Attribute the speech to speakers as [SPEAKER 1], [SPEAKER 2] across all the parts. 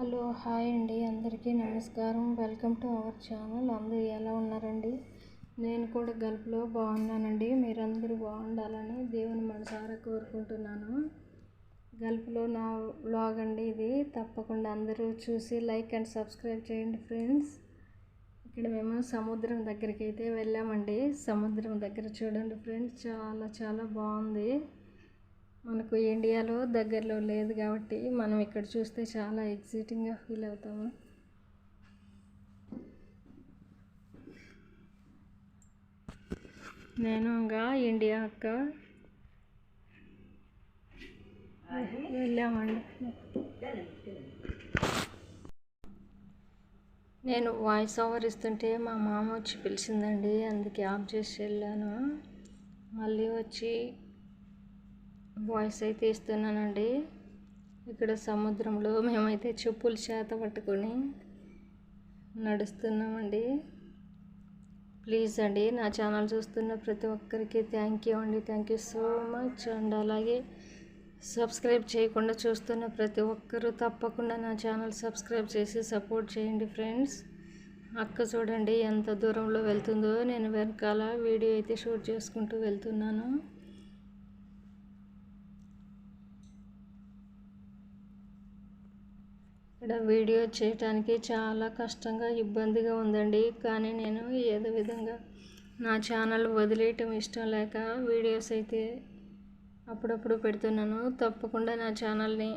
[SPEAKER 1] Hello hi అండి. అందరికీ నమస్కారం. Welcome to our channel. అందరూ ఎలా ఉన్నారండి? నేను కూడా గల్ఫ్లో బాగున్నానండి. మీరందరూ బాగుండాలని దేవుని మనసారా కోరుకుంటున్నాను. గల్ఫ్లో నా వ్లాగ్ అండి ఇది. తప్పకుండా అందరూ చూసి లైక్ అండ్ సబ్స్క్రైబ్ చేయండి ఫ్రెండ్స్. ఇక్కడ మేము సముద్రం దగ్గరికి అయితే వెళ్ళామండి. సముద్రం దగ్గర చూడండి ఫ్రెండ్స్. చాలా చాలా బాగుంది. మనకు ఇండియాలో దగ్గరలో లేదు కాబట్టి మనం ఇక్కడ చూస్తే చాలా ఎగ్జైటింగ్గా ఫీల్ అవుతాము. నేను ఇంకా ఇండియా అక్క. వెళ్ళామండి. నేను వాయిస్ ఓవర్ ఇస్తుంటే మా మామ వచ్చి పిలిచిందండి అందుకే ఆఫ్ చేసి వెళ్ళాను. మళ్ళీ వచ్చి వాయిస్ అయితే ఇస్తున్నానండి. ఇక్కడ సముద్రంలో మేమైతే చెప్పులు చేత పట్టుకొని నడుస్తున్నామండి. ప్లీజ్ అండి నా ఛానల్ చూస్తున్న ప్రతి ఒక్కరికి థ్యాంక్ యూ అండి. Thank you so much. And అలాగే సబ్స్క్రైబ్ చేయకుండా చూస్తున్న ప్రతి ఒక్కరూ తప్పకుండా నా ఛానల్ సబ్స్క్రైబ్ చేసి సపోర్ట్ చేయండి ఫ్రెండ్స్. అక్క చూడండి ఎంత దూరంలో వెళ్తుందో. నేను వెనకాల వీడియో అయితే షూట్ చేసుకుంటూ వెళ్తున్నాను. ఇక్కడ వీడియో చేయటానికి చాలా కష్టంగా ఇబ్బందిగా ఉందండి. కానీ నేను ఏదో విధంగా నా ఛానల్ వదిలేయటం ఇష్టం లేక వీడియోస్ అయితే అప్పుడప్పుడు పెడుతున్నాను. తప్పకుండా నా ఛానల్ని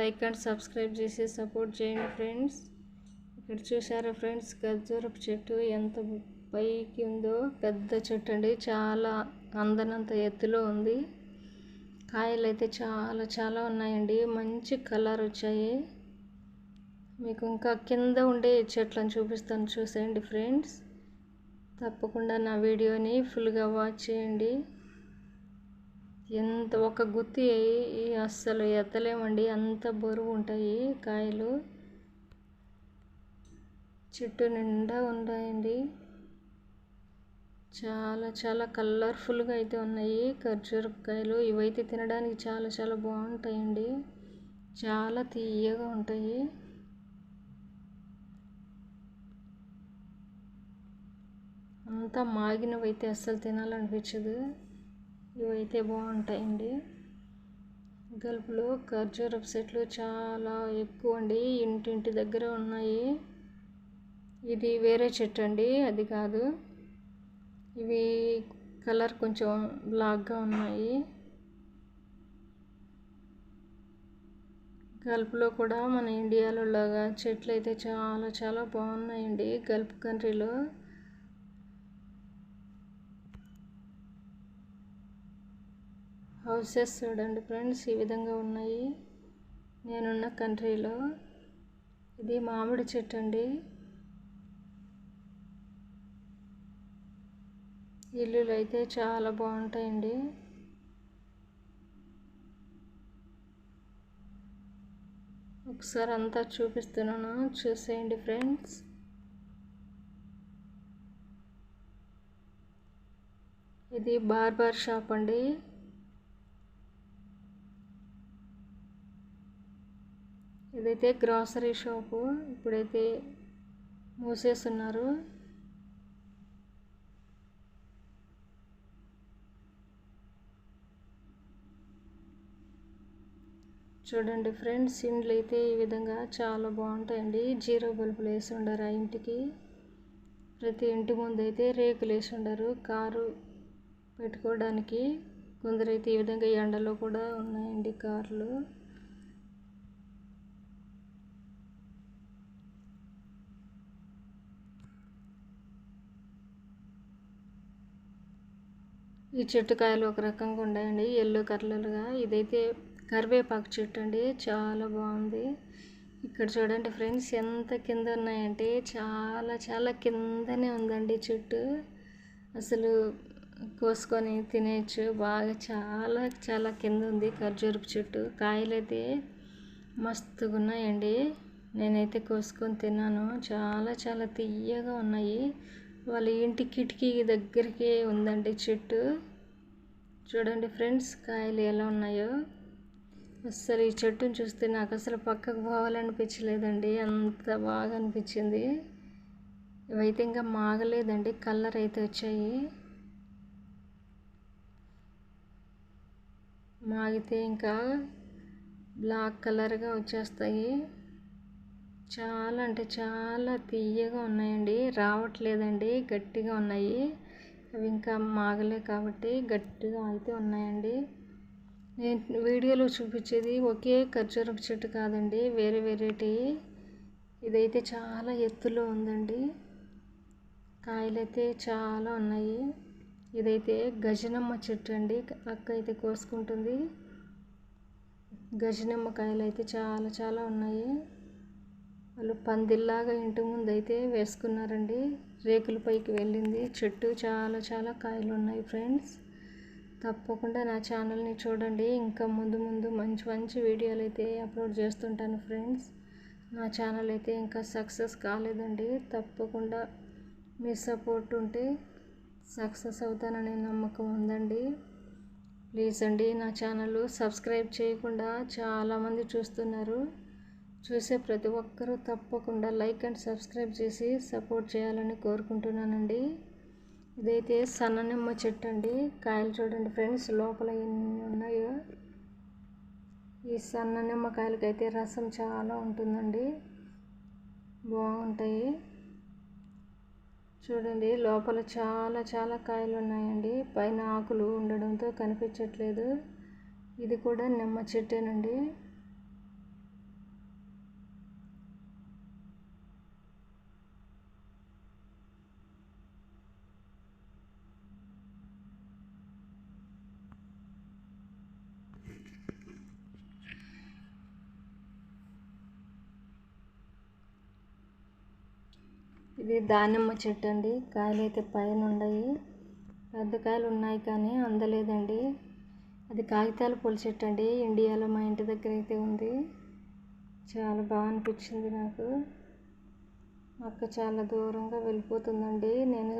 [SPEAKER 1] లైక్ అండ్ సబ్స్క్రైబ్ చేసి సపోర్ట్ చేయండి ఫ్రెండ్స్. ఇక్కడ చూసారా ఫ్రెండ్స్ గజ్జూరపు చెట్టు ఎంత పైకి ఉందో పెద్ద చెట్టు అండి. చాలా అందనంత ఎత్తులో ఉంది. కాయలు అయితే చాలా చాలా ఉన్నాయండి. మంచి కలర్ వచ్చాయి. మీకు ఇంకా కింద ఉండే చెట్లను చూపిస్తాను చూసేయండి ఫ్రెండ్స్. తప్పకుండా నా వీడియోని ఫుల్గా వాచ్ చేయండి. ఎంత ఒక గుత్తి అస్సలు ఎత్తలేమండి. అంత బరువు ఉంటాయి కాయలు. చెట్టు నిండా ఉన్నాయండి. చాలా చాలా కలర్ఫుల్గా అయితే ఉన్నాయి ఖర్జూరకాయలు. ఇవైతే తినడానికి చాలా చాలా బాగుంటాయండి. చాలా తీయగా ఉంటాయి. అంతా మాగినవి అయితే అస్సలు తినాలనిపించదు. ఇవైతే బాగుంటాయండి. గల్పులో ఖర్జూరపు చెట్లు చాలా ఎక్కువ అండి. ఇంటింటి దగ్గర ఉన్నాయి. ఇది వేరే చెట్టు అండి. అది కాదు. ఇవి కలర్ కొంచెం బ్లాక్గా ఉన్నాయి. గల్ఫ్లో కూడా మన ఇండియాలో లాగా చెట్లు అయితే చాలా చాలా బాగున్నాయండి గల్ఫ్ కంట్రీలో. హౌసెస్ చూడండి ఫ్రెండ్స్ ఈ విధంగా ఉన్నాయి. నేనున్న కంట్రీలో. ఇది మామిడి చెట్టు అండి ఇల్లులు అయితే చాలా బాగుంటాయండి. ఒకసారి అంతా చూపిస్తున్నాను చూసేయండి ఫ్రెండ్స్. ఇది బార్బర్ షాప్ అండి. ఇదైతే గ్రాసరీ షాపు. ఇప్పుడైతే మూసేస్తున్నారు. చూడండి ఫ్రెండ్స్ ఇండ్లు అయితే ఈ విధంగా చాలా బాగుంటాయండి. జీరో బల్బులు వేసి ఉండరు ఆ ఇంటికి. ప్రతి ఇంటి ముందు అయితే రేకులు వేసి ఉండరు. కారు పెట్టుకోవడానికి. కొందరైతే ఈ విధంగా ఎండలో కూడా ఉన్నాయండి కార్లు. ఈ చెట్టు కాయలు ఒక రకంగా ఉన్నాయండి ఎల్లో కలర్లుగా. ఇదైతే కరివేపాకు చెట్టు అండి. చాలా బాగుంది. ఇక్కడ చూడండి ఫ్రెండ్స్ ఎంత కింద ఉన్నాయంటే చాలా చాలా కిందనే ఉందండి చెట్టు. అసలు కోసుకొని తినేయచ్చు. బాగా చాలా చాలా కింద ఉంది ఖర్జూరపు చెట్టు. కాయలు అయితే మస్తుగా ఉన్నాయండి నేనైతే కోసుకొని తిన్నాను. చాలా చాలా తీయగా ఉన్నాయి. వాళ్ళ ఇంటి కిటికీ దగ్గరికి ఉందండి చెట్టు. చూడండి ఫ్రెండ్స్ కాయలు ఎలా ఉన్నాయో. అస్సలు ఈ చెట్టుని చూస్తే నాకు అసలు పక్కకు పోవాలనిపించలేదండి. అంత బాగా అనిపించింది. ఇవైతే ఇంకా మాగలేదండి కలర్ అయితే వచ్చాయి. మాగితే ఇంకా బ్లాక్ కలర్గా వచ్చేస్తాయి. చాలా అంటే చాలా తీయగా ఉన్నాయండి. రావట్లేదండి. గట్టిగా ఉన్నాయి. అవి ఇంకా మాగలే కాబట్టి గట్టిగా అయితే ఉన్నాయండి. నేను వీడియోలో చూపించేది ఒకే ఖర్జూరపు చెట్టు కాదండి. వేరే వెరైటీ. ఇదైతే చాలా ఎత్తులో ఉందండి. కాయలైతే చాలా ఉన్నాయి. ఇదైతే గజనమ్మ చెట్టు అండి. అక్క అయితే కోసుకుంటుంది. గజనమ్మ కాయలు అయితే చాలా చాలా ఉన్నాయి. వాళ్ళు పందిల్లాగా ఇంటి ముందు అయితే వేసుకున్నారండి. రేకుల పైకి వెళ్ళింది. చెట్టు చాలా చాలా కాయలు ఉన్నాయి ఫ్రెండ్స్. తప్పకుండా నా ఛానల్ని చూడండి. ఇంకా ముందు ముందు మంచి మంచి వీడియోలు అయితే అప్లోడ్ చేస్తుంటాను ఫ్రెండ్స్. నా ఛానల్ అయితే ఇంకా సక్సెస్ కాలేదండి. తప్పకుండా మీ సపోర్ట్ ఉంటే సక్సెస్ అవుతాననే నమ్మకం ఉందండి. ప్లీజ్ అండి నా ఛానల్ సబ్స్క్రైబ్ చేయకుండా చాలామంది చూస్తున్నారు. చూసే ప్రతి ఒక్కరూ తప్పకుండా లైక్ అండ్ సబ్స్క్రైబ్ చేసి సపోర్ట్ చేయాలని కోరుకుంటున్నానండి. ఇదైతే సన్న నిమ్మ చెట్టు అండి. కాయలు చూడండి ఫ్రెండ్స్ లోపల ఎన్ని ఉన్నాయో. ఈ సన్న అయితే రసం చాలా ఉంటుందండి. బాగుంటాయి. చూడండి లోపల చాలా చాలా కాయలు ఉన్నాయండి. పైన ఆకులు ఉండడంతో కనిపించట్లేదు. ఇది కూడా నిమ్మ చెట్టేనండి. ఇది దానిమ్మ చెట్టు అండి. కాయలు అయితే పైన ఉన్నాయి పెద్ద కాయలు ఉన్నాయి కానీ అందలేదండి. అది కాగితాల పూల చెట్టు అండి. ఇండియాలో మా ఇంటి దగ్గర అయితే ఉంది. చాలా బాగా అనిపించింది నాకు. అక్క చాలా దూరంగా వెళ్ళిపోతుందండి. నేను